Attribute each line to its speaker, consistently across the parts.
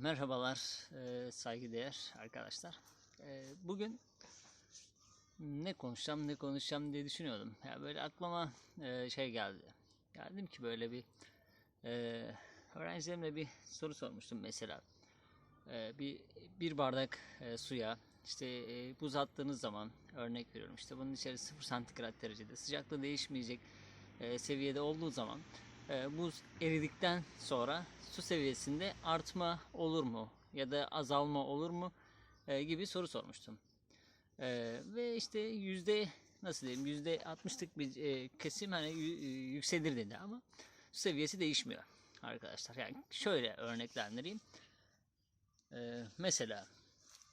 Speaker 1: merhabalar e, saygıdeğer arkadaşlar. E, bugün ne konuşacağım ne konuşacağım diye düşünüyordum. Ya böyle aklıma e, şey geldi. Ya dedim ki böyle bir e, bir soru sormuştum mesela. Bir bir bardak suya işte buz attığınız zaman örnek veriyorum işte bunun içeri 0 santigrat derecede sıcaklığı değişmeyecek seviyede olduğu zaman buz eridikten sonra su seviyesinde artma olur mu ya da azalma olur mu e, gibi soru sormuştum. E, ve işte yüzde nasıl diyeyim yüzde 60'lık bir e, kesim hani e, yükselir dedi ama su seviyesi değişmiyor arkadaşlar. Yani şöyle örneklendireyim. E, mesela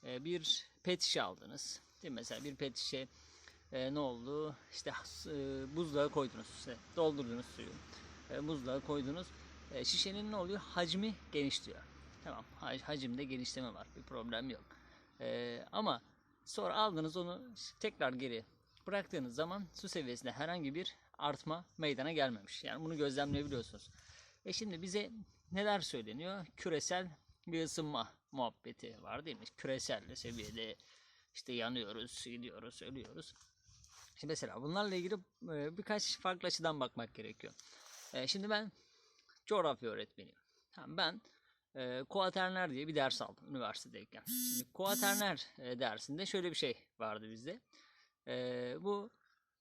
Speaker 1: bir pet şişe aldınız. Değil mi? Mesela bir pet şişe ne oldu? İşte buzluğa koydunuz. İşte doldurdunuz suyu. E, koydunuz. E, şişenin ne oluyor? Hacmi genişliyor. Tamam. ha- Hacimde genişleme var. Bir problem yok. E, ama sonra aldınız onu tekrar geri bıraktığınız zaman su seviyesinde herhangi bir artma meydana gelmemiş. Yani bunu gözlemleyebiliyorsunuz. E şimdi bize neler söyleniyor? Küresel bir ısınma muhabbeti var değil mi? Küresel seviyede işte yanıyoruz, gidiyoruz, ölüyoruz. Şimdi mesela bunlarla ilgili e, birkaç farklı açıdan bakmak gerekiyor. E, Şimdi ben coğrafya öğretmeniyim. Tamam, ben e, kuaterner diye bir ders aldım üniversitedeyken. Şimdi kuaterner e, dersinde şöyle bir şey vardı bizde. E, bu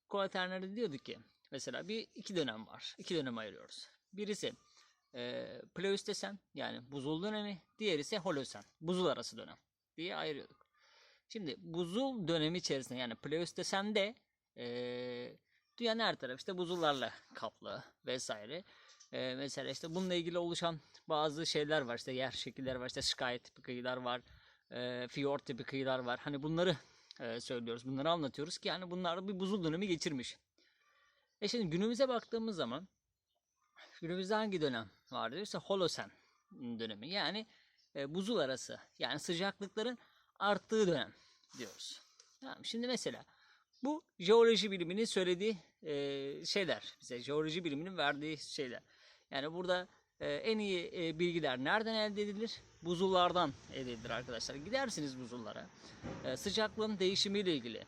Speaker 1: kuaternerde diyorduk ki mesela bir iki dönem var. İki dönem ayırıyoruz. Birisi e, Pleistesen yani buzul dönemi, diğeri ise Holosen, buzul arası dönem diye ayırıyorduk. Şimdi buzul dönemi içerisinde yani Pleistosen'de e, dünyanın her tarafı işte buzullarla kaplı vesaire. E, mesela işte bununla ilgili oluşan bazı şeyler var. İşte yer şekilleri var. işte şikayet tipi kıyılar var. E, fiyort tipi kıyılar var. Hani bunları e, söylüyoruz. Bunları anlatıyoruz ki yani bunlar bir buzul dönemi geçirmiş. E şimdi günümüze baktığımız zaman günümüzde hangi dönem vardır? İşte Holosen dönemi. Yani e, buzul arası. Yani sıcaklıkların arttığı dönem diyoruz. Tamam, şimdi mesela bu jeoloji biliminin söylediği e, şeyler. Bize jeoloji biliminin verdiği şeyler. Yani burada e, en iyi e, bilgiler nereden elde edilir? Buzullardan elde edilir arkadaşlar. Gidersiniz buzullara. E, sıcaklığın değişimiyle ilgili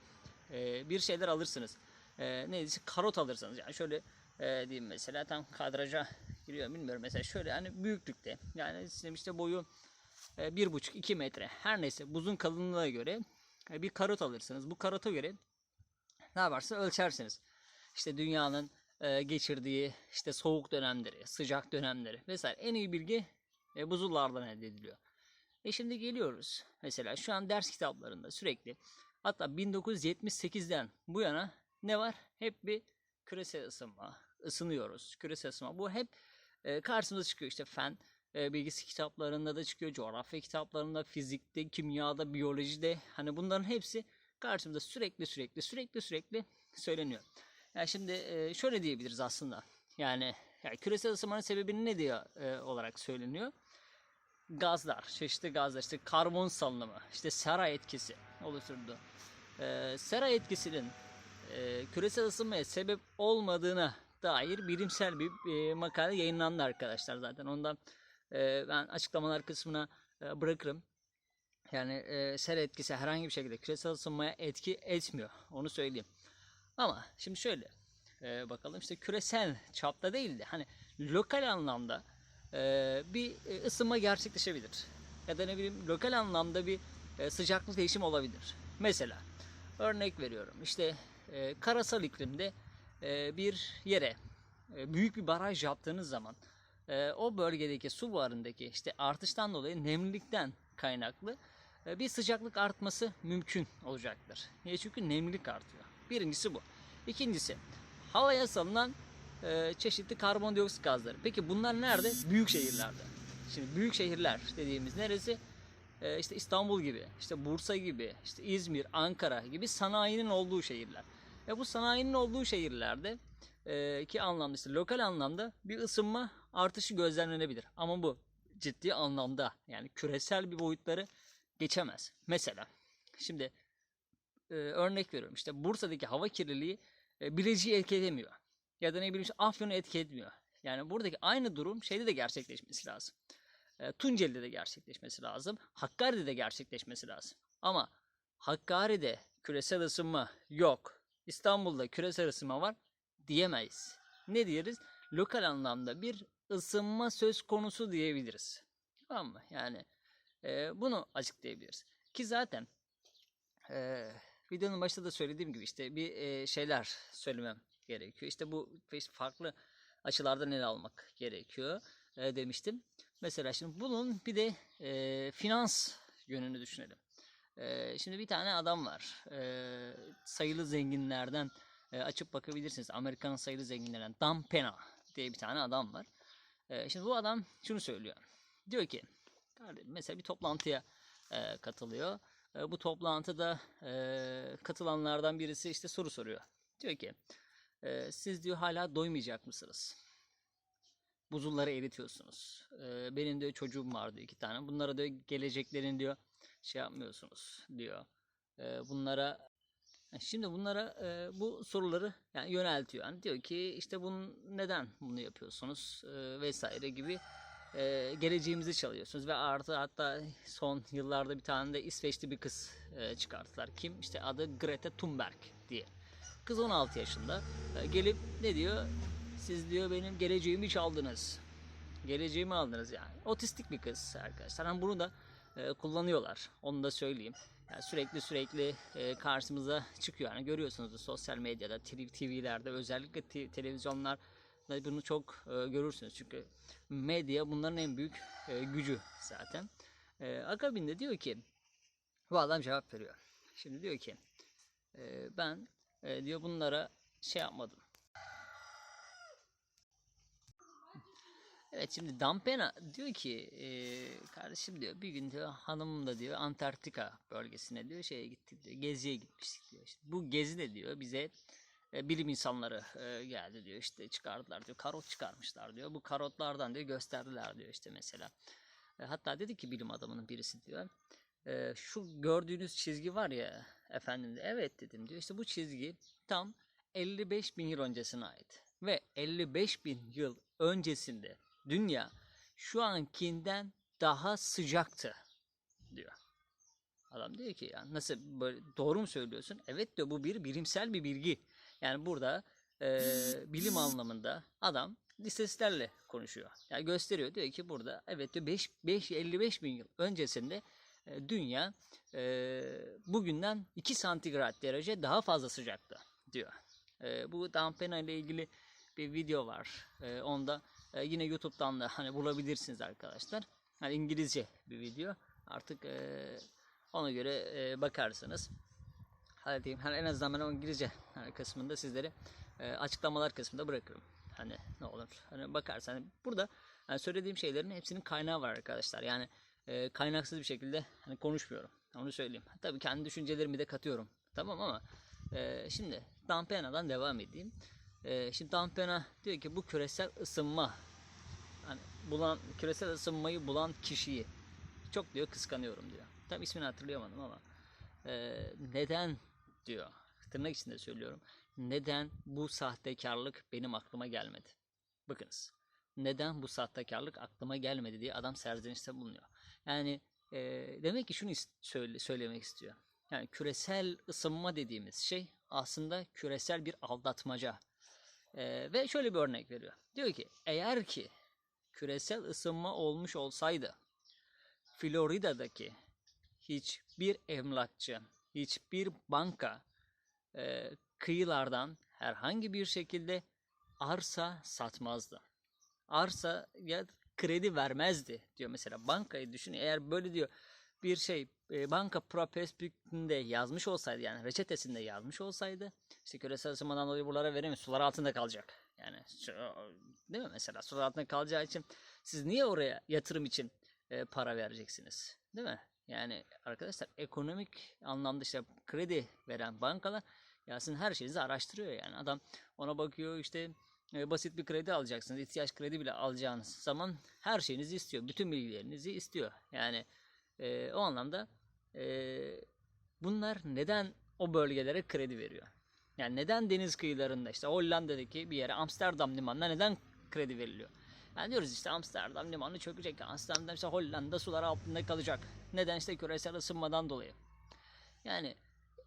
Speaker 1: e, bir şeyler alırsınız. E, neydi? Karot alırsınız. Yani şöyle e, diyeyim mesela tam kadraja giriyor bilmiyorum. Mesela şöyle hani büyüklükte. Yani sizin işte boyu bir buçuk iki metre her neyse buzun kalınlığına göre bir karot alırsınız. Bu karota göre ne yaparsınız ölçersiniz. İşte dünyanın e, geçirdiği işte soğuk dönemleri, sıcak dönemleri vesaire en iyi bilgi e, buzullardan elde ediliyor. E şimdi geliyoruz. Mesela şu an ders kitaplarında sürekli hatta 1978'den bu yana ne var? Hep bir küresel ısınma, ısınıyoruz. Küresel ısınma. Bu hep e, karşımıza çıkıyor. İşte fen bilgisi kitaplarında da çıkıyor. Coğrafya kitaplarında, fizikte, kimyada, biyolojide. Hani bunların hepsi karşımıza sürekli sürekli sürekli sürekli söyleniyor. Yani şimdi e, şöyle diyebiliriz aslında. Yani, yani küresel ısınmanın sebebini ne diye e, olarak söyleniyor? Gazlar, çeşitli gazlar, işte karbon salınımı, işte sera etkisi oluşturdu. E, sera etkisinin e, küresel ısınmaya sebep olmadığına dair bilimsel bir e, makale yayınlandı arkadaşlar zaten. Ondan e, ben açıklamalar kısmına e, bırakırım. Yani e, sera etkisi herhangi bir şekilde küresel ısınmaya etki etmiyor. Onu söyleyeyim. Ama şimdi şöyle e, bakalım işte küresel çapta değil de hani lokal anlamda e, bir e, ısınma gerçekleşebilir. Ya da ne bileyim lokal anlamda bir e, sıcaklık değişimi olabilir. Mesela örnek veriyorum işte e, karasal iklimde e, bir yere e, büyük bir baraj yaptığınız zaman e, o bölgedeki su buharındaki işte artıştan dolayı nemlilikten kaynaklı e, bir sıcaklık artması mümkün olacaktır. Niye? Çünkü nemlilik artıyor. Birincisi bu. İkincisi havaya salınan e, çeşitli karbondioksit gazları. Peki bunlar nerede? Büyük şehirlerde. Şimdi büyük şehirler dediğimiz neresi? E, işte İstanbul gibi, işte Bursa gibi, işte İzmir, Ankara gibi sanayinin olduğu şehirler. Ve bu sanayinin olduğu şehirlerde e, ki anlamda işte lokal anlamda bir ısınma artışı gözlemlenebilir. Ama bu ciddi anlamda yani küresel bir boyutları geçemez. Mesela şimdi e, örnek veriyorum işte Bursa'daki hava kirliliği e, Bilecik'i etki. Ya da ne bileyim işte Afyon'u etki. Yani buradaki aynı durum şeyde de gerçekleşmesi lazım. e, Tunceli'de de gerçekleşmesi lazım. Hakkari'de de gerçekleşmesi lazım. Ama Hakkari'de küresel ısınma yok. İstanbul'da küresel ısınma var diyemeyiz. Ne diyeriz? Lokal anlamda bir ısınma söz konusu diyebiliriz. Tamam mı? Yani e, bunu açıklayabiliriz. Ki zaten e, videonun başında da söylediğim gibi işte bir e, şeyler söylemem gerekiyor. İşte bu farklı açılardan ele almak gerekiyor e, demiştim. Mesela şimdi bunun bir de e, finans yönünü düşünelim. E, şimdi bir tane adam var. E, sayılı zenginlerden e, açıp bakabilirsiniz. Amerika'nın sayılı zenginlerinden Dan Pena diye bir tane adam var. E, şimdi bu adam şunu söylüyor. Diyor ki mesela bir toplantıya e, katılıyor. Bu toplantıda katılanlardan birisi işte soru soruyor. Diyor ki siz diyor hala doymayacak mısınız? Buzulları eritiyorsunuz. Benim diyor çocuğum var diyor iki tane. Bunlara diyor geleceklerini diyor şey yapmıyorsunuz diyor. Bunlara Şimdi bunlara e, bu soruları yani yöneltiyor. Yani diyor ki işte bunu neden bunu yapıyorsunuz e, vesaire gibi e, geleceğimizi çalıyorsunuz ve artı hatta son yıllarda bir tane de İsveçli bir kız e, çıkarttılar. Kim? İşte adı Greta Thunberg diye. Kız 16 yaşında. E, gelip ne diyor? Siz diyor benim geleceğimi çaldınız. Geleceğimi aldınız yani. Otistik bir kız arkadaşlar. Yani bunu da e, kullanıyorlar. Onu da söyleyeyim. Yani sürekli sürekli e, karşımıza çıkıyor. Yani görüyorsunuz da sosyal medyada, TV'lerde özellikle te- televizyonlar bunu çok e, görürsünüz. Çünkü medya bunların en büyük e, gücü zaten. E, akabinde diyor ki bu adam cevap veriyor. Şimdi diyor ki e, ben e, diyor bunlara şey yapmadım. Evet şimdi Dampena diyor ki e, kardeşim diyor bir gün diyor hanım da diyor Antarktika bölgesine diyor şeye gittik diyor geziye gitmiştik diyor. İşte bu gezi de diyor bize e, bilim insanları e, geldi diyor işte çıkardılar diyor karot çıkarmışlar diyor. Bu karotlardan diyor gösterdiler diyor işte mesela. E, hatta dedi ki bilim adamının birisi diyor şu gördüğünüz çizgi var ya efendim de, evet dedim diyor işte bu çizgi tam 55 bin yıl öncesine ait ve 55 bin yıl öncesinde dünya şu ankinden daha sıcaktı diyor. Adam diyor ki ya nasıl böyle doğru mu söylüyorsun? Evet diyor bu bir bilimsel bir bilgi. Yani burada e, bilim anlamında adam istatistiklerle konuşuyor. Yani gösteriyor diyor ki burada evet diyor 5, 5 55 bin yıl öncesinde e, dünya e, bugünden 2 santigrat derece daha fazla sıcaktı diyor. E, bu Dampena ile ilgili bir video var. E, onda e, yine YouTube'dan da hani bulabilirsiniz arkadaşlar. Hani İngilizce bir video. Artık e, ona göre e, bakarsınız. Hadi diyeyim. Hani en azından ben o İngilizce hani kısmında sizleri e, açıklamalar kısmında bırakırım. Hani ne olur. Hani bakarsan hani burada hani söylediğim şeylerin hepsinin kaynağı var arkadaşlar. Yani e, kaynaksız bir şekilde hani konuşmuyorum. Onu söyleyeyim. Tabii kendi düşüncelerimi de katıyorum. Tamam ama e, şimdi Dampena'dan devam edeyim. E, şimdi Dampena diyor ki bu küresel ısınma hani bulan küresel ısınmayı bulan kişiyi çok diyor kıskanıyorum diyor. Tam ismini hatırlayamadım ama e, neden diyor. Tırnak içinde söylüyorum. Neden bu sahtekarlık benim aklıma gelmedi? Bakınız. Neden bu sahtekarlık aklıma gelmedi diye adam serzenişte bulunuyor. Yani e, demek ki şunu söyle, söylemek istiyor. Yani küresel ısınma dediğimiz şey aslında küresel bir aldatmaca. E, ve şöyle bir örnek veriyor. Diyor ki eğer ki küresel ısınma olmuş olsaydı Florida'daki hiçbir emlakçı, hiçbir banka e, kıyılardan herhangi bir şekilde arsa satmazdı. Arsa ya kredi vermezdi diyor mesela bankayı düşün eğer böyle diyor bir şey e, banka prospektinde yazmış olsaydı yani reçetesinde yazmış olsaydı işte küresel ısınmadan dolayı buralara veremiyor sular altında kalacak. Yani değil mi mesela sular altında kalacağı için siz niye oraya yatırım için e, para vereceksiniz? Değil mi? Yani arkadaşlar ekonomik anlamda işte kredi veren bankalar ya her şeyinizi araştırıyor yani. Adam ona bakıyor işte e, basit bir kredi alacaksınız. ihtiyaç kredi bile alacağınız zaman her şeyinizi istiyor. Bütün bilgilerinizi istiyor. Yani e, o anlamda e, bunlar neden o bölgelere kredi veriyor? Yani neden deniz kıyılarında işte Hollanda'daki bir yere Amsterdam limanına neden kredi veriliyor? Yani diyoruz işte Amsterdam limanı çökecek. Amsterdam işte Hollanda sular altında kalacak. Neden işte küresel ısınmadan dolayı. Yani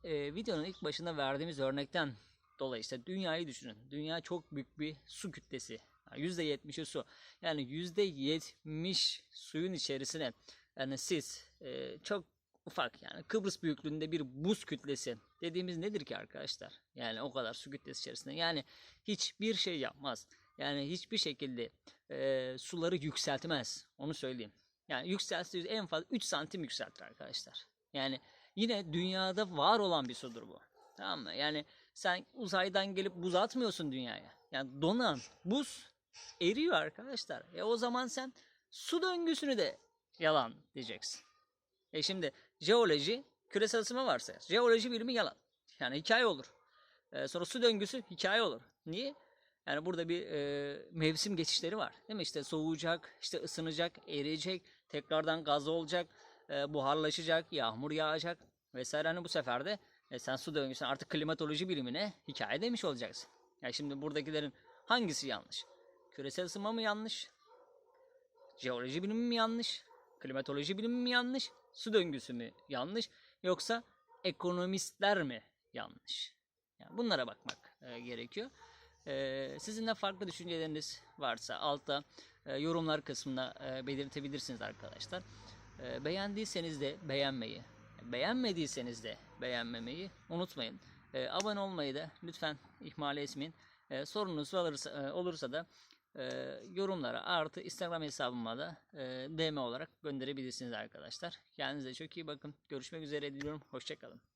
Speaker 1: e, videonun ilk başında verdiğimiz örnekten dolayı işte dünyayı düşünün. Dünya çok büyük bir su kütlesi. Yani %70'i su. Yani %70 suyun içerisine yani siz e, çok ufak yani Kıbrıs büyüklüğünde bir buz kütlesi dediğimiz nedir ki arkadaşlar? Yani o kadar su kütlesi içerisinde. Yani hiçbir şey yapmaz. Yani hiçbir şekilde e, suları yükseltmez. Onu söyleyeyim. Yani yükseltse en fazla 3 santim yükseltir arkadaşlar. Yani yine dünyada var olan bir sudur bu. Tamam mı? Yani sen uzaydan gelip buz atmıyorsun dünyaya. Yani donan buz eriyor arkadaşlar. E o zaman sen su döngüsünü de yalan diyeceksin. E şimdi jeoloji küresel ısınma varsa jeoloji bilimi yalan. Yani hikaye olur. E, sonra su döngüsü hikaye olur. Niye? Yani burada bir e, mevsim geçişleri var. Değil mi? İşte soğuyacak, işte ısınacak, eriyecek, tekrardan gaz olacak, e, buharlaşacak, yağmur yağacak vesaire. Hani bu sefer de e, sen su döngüsüne artık klimatoloji bilimine hikaye demiş olacaksın. Yani şimdi buradakilerin hangisi yanlış? Küresel ısınma mı yanlış? Jeoloji bilimi mi yanlış? Klimatoloji bilimi mi yanlış? Su döngüsü mü yanlış? Yoksa ekonomistler mi yanlış? Yani bunlara bakmak e, gerekiyor. E, sizin de farklı düşünceleriniz varsa altta e, yorumlar kısmına e, belirtebilirsiniz arkadaşlar. E, beğendiyseniz de beğenmeyi, beğenmediyseniz de beğenmemeyi unutmayın. E, abone olmayı da lütfen ihmal etmeyin. E, sorunuz olursa, e, olursa da e, yorumlara artı Instagram hesabıma da e, DM olarak gönderebilirsiniz arkadaşlar. Kendinize çok iyi bakın. Görüşmek üzere diliyorum. Hoşçakalın.